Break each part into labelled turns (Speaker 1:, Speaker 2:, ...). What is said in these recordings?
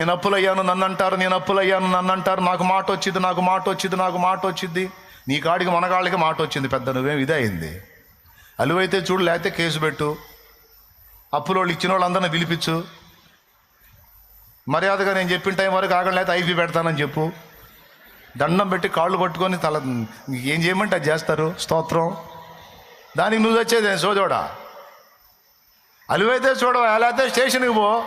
Speaker 1: నేను అప్పులయ్యాను నన్ను అంటారు నేను అప్పులయ్యాను నన్ను అంటారు నాకు మాట వచ్చింది నాకు మాట వచ్చింది నాకు మాట వచ్చింది. నీ కాడికి మనగాళ్ళకి మాట వచ్చింది. పెద్ద నువ్వేం ఇదే అయింది? అలువైతే చూడు లేకపోతే కేసు పెట్టు. అప్పులో వాళ్ళు ఇచ్చిన వాళ్ళందరినీ పిలిపించు. మర్యాదగా నేను చెప్పిన టైం వరకు ఆగడం లేకపోతే ఐపీ పెడతానని చెప్పు. దండం పెట్టి కాళ్ళు పట్టుకొని తల ఏం చేయమంటే అది చేస్తారు? స్తోత్రం. దానికి నువ్వు వచ్చేది సోదోడా? అలువైతే చూడవా? లేకపోతే స్టేషన్కి పో.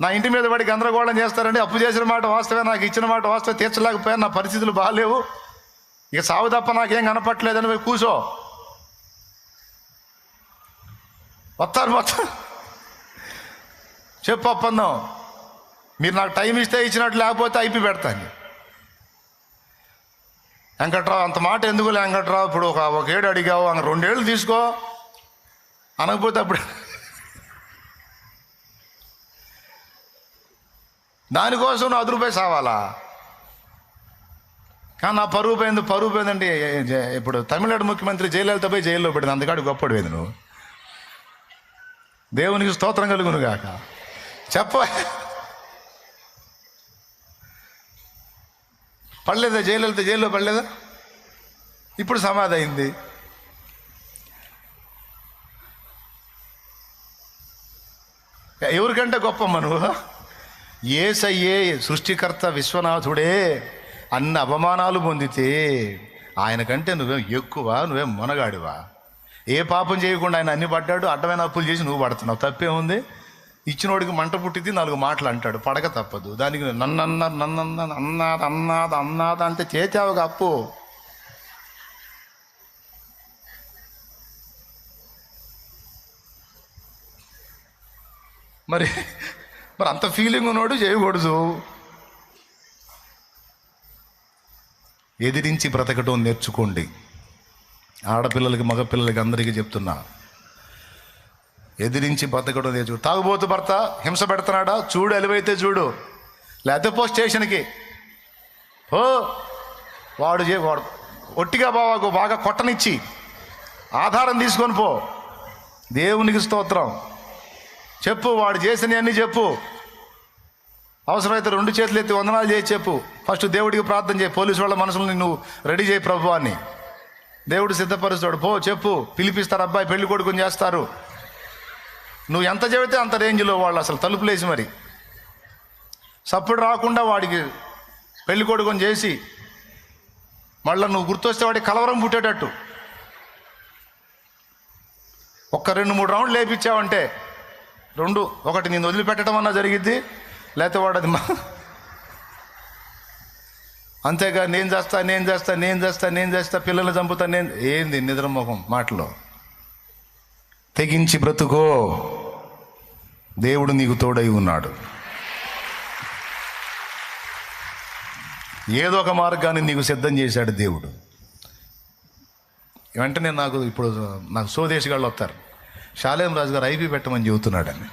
Speaker 1: నా ఇంటి మీద పడి గందరగోళం చేస్తారండి. అప్పు చేసిన మాట వాస్తవే నాకు ఇచ్చిన మాట వాస్తవే. తీర్చలేకపోయాను నా పరిస్థితులు బాగాలేవు. ఇక సావు తప్ప నాకేం కనపట్లేదని పోయి కూసో. వస్తారు మొత్తం చెప్పు ఒప్పందం మీరు నాకు టైం ఇస్తే ఇచ్చినట్టు లేకపోతే అయిపి పెడతాను వెంకట్రావు అంత మాట ఎందుకు వెంకట్రావు? ఇప్పుడు ఒక ఒక ఏడు అడిగావు అంగ రెండేళ్ళు తీసుకో. అనకపోతే అప్పుడు దానికోసం నువ్వు అదురుపై రూపాయి సావాలా? కానీ నా పరువు పోయింది పరువు పోయిందండి ఇప్పుడు తమిళనాడు ముఖ్యమంత్రి జయలలిత పోయి జైల్లో పెట్టింది అందుకాడు గొప్పడు పోయింది నువ్వు. దేవునికి స్తోత్రం కలుగును గాక చెప్ప. పడలేదా జయలలిత? జైల్లో పడలేదా? ఇప్పుడు సమాధి అయింది. ఎవరికంటే గొప్ప నువ్వు? ఏసయ్యే సృష్టికర్త విశ్వనాథుడే అన్ని అవమానాలు పొందితే ఆయన కంటే నువ్వేం ఎక్కువ నువ్వేం మొనగాడివా? ఏ పాపం చేయకుండా ఆయన అన్ని పడ్డాడు అడ్డమైన అప్పులు చేసి నువ్వు పడుతున్నావు. తప్పేముంది? ఇచ్చినోడికి మంట పుట్టింది నాలుగు మాటలు అంటాడు. పడక తప్పదు. దానికి నన్నన్నారు అన్నారు అన్నాది అన్నాది అన్నాది అంటే చేచావుగా అప్పు. మరి మరి అంత ఫీలింగ్ ఉన్నోడు చేయకూడదు. ఎదిరించి బ్రతకటం నేర్చుకోండి. ఆడపిల్లలకి మగపిల్లలకి అందరికీ చెప్తున్నా. ఎదిరించి బ్రతకడం నేర్చుకో తాగుబోతు భర్త హింస పెడుతున్నాడా? చూడు ఎలివైతే చూడు. లేకపోతే పో స్టేషన్కి. ఓ వాడు చే వాడు ఒట్టిగా బావాకు బాగా కొట్టనిచ్చి. ఆధారం తీసుకొని పో. దేవునికి స్తోత్రం. చెప్పు వాడు చేసినవన్నీ చెప్పు. అవసరమైతే రెండు చేతులు ఎత్తి వందనాలు చేసి చెప్పు. ఫస్ట్ దేవుడికి ప్రార్థన చేయి. పోలీసు వాళ్ళ మనసులను నువ్వు రెడీ చేయి ప్రభు అని దేవుడు సిద్ధపరుస్తాడు. పో చెప్పు. పిలిపిస్తారు అబ్బాయి పెళ్ళి కొడుకుని చేస్తారు. నువ్వు ఎంత చెబితే అంత రేంజ్లో వాళ్ళు అసలు తలుపులేసి మరి. సప్పుడు రాకుండా వాడికి పెళ్ళి కొడుకుని చేసి మళ్ళీ నువ్వు గుర్తొస్తే వాడికి కలవరం పుట్టేటట్టు. ఒక్క రెండు మూడు రౌండ్లు లేపించావంటే రెండు ఒకటి నేను వదిలిపెట్టడం అన్నా జరిగిద్ది. లేకపోతే వాడు అది మా. అంతేగా నేను చేస్తా నేను చేస్తా నేను చేస్తా నేను చేస్తా పిల్లల్ని చంపుతా నేను ఏంది నిద్రమోహం మాటలో? తెగించి బ్రతుకో. దేవుడు నీకు తోడై ఉన్నాడు. ఏదో ఒక మార్గాన్ని నీకు సిద్ధం చేశాడు దేవుడు. వెంటనే నాకు ఇప్పుడు నాకు సోదేశగాళ్ళు వస్తారు. శాలేం రాజు గారు ఐపీ పెట్టమని చెబుతున్నాడని.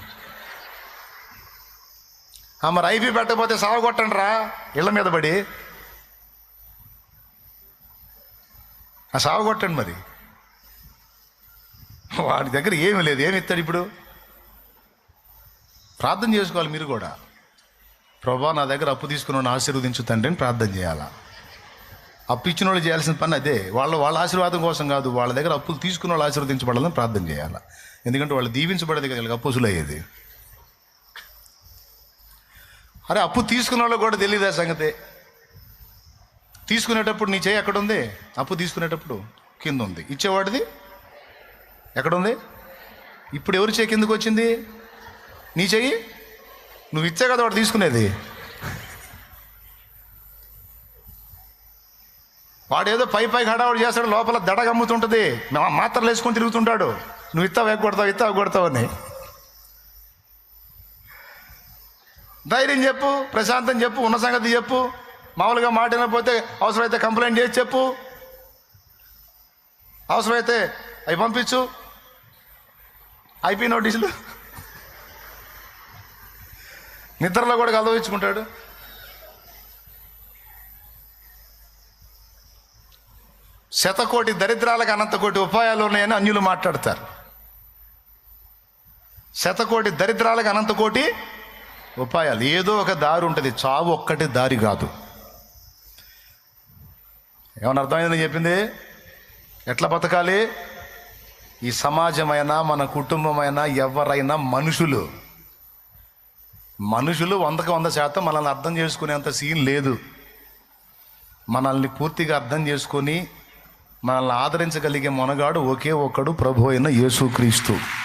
Speaker 1: మరి ఐపీ పెట్టకపోతే సావగొట్టండి రా ఇళ్ళ మీద పడి. ఆ సావగొట్టండి మరి. వాడి దగ్గర ఏమీ లేదు. ఏమి ఇస్తాడు ఇప్పుడు? ప్రార్థన చేసుకోవాలి మీరు కూడా. ప్రభా నా దగ్గర అప్పు తీసుకున్న ఆశీర్వదించు తండ్రి అని ప్రార్థన చేయాలా? అప్పు ఇచ్చిన వాళ్ళు చేయాల్సిన పని అదే. వాళ్ళ వాళ్ళ ఆశీర్వాదం కోసం కాదు వాళ్ళ దగ్గర అప్పులు తీసుకున్న వాళ్ళు ఆశీర్వదించబడాలని ప్రార్థన చేయాలి? ఎందుకంటే వాళ్ళు దీవించబడేది కదా వీళ్ళకి అప్పుసులు అయ్యేది అరే అప్పు తీసుకున్న వాళ్ళకి కూడా తెలియదు ఆ సంగతి? తీసుకునేటప్పుడు నీ చేయి ఎక్కడ ఉంది అప్పు తీసుకునేటప్పుడు కింద ఉంది ఇచ్చేవాడిది? ఎక్కడుంది? ఇప్పుడు ఎవరి చేయి కిందకు వచ్చింది? నీ చెయ్యి నువ్వు ఇచ్చే కదా వాడు తీసుకునేది. వాడు ఏదో పై పై హడావుడు చేస్తాడు లోపల దడ గమ్ముతుంటుంది మాత్రలు వేసుకొని తిరుగుతుంటాడు. నువ్వు ఇస్తావు ఎగ్గొడతావు ఇస్తావు కొడతావు అని. ధైర్యం చెప్పు ప్రశాంతం చెప్పు ఉన్న సంగతి చెప్పు. మామూలుగా మాట అవసరమైతే కంప్లైంట్ చేసి చెప్పు. అవసరమైతే అవి పంపించు. ఐపీ నోటీసులు. నిద్రలో కూడా కలవించుకుంటాడు శతకోటి దరిద్రాలకు అనంతకోటి ఉపాయాలు ఉన్నాయని అన్యులు మాట్లాడతారు. శతకోటి దరిద్రాలకు అనంతకోటి ఉపాయాలు ఏదో ఒక దారి ఉంటుంది. చావు ఒక్కటి దారి కాదు. ఏమన్నా అర్థమైందని చెప్పింది? ఎట్లా బతకాలి? ఈ సమాజమైనా మన కుటుంబమైనా ఎవరైనా మనుషులు. మనుషులు వందకు వంద శాతం మనల్ని అర్థం చేసుకునేంత సీన్ లేదు. మనల్ని పూర్తిగా అర్థం చేసుకొని మనల్ని ఆదరించగలిగే మొనగాడు ఒకే ఒక్కడు ప్రభు అయిన యేసుక్రీస్తు.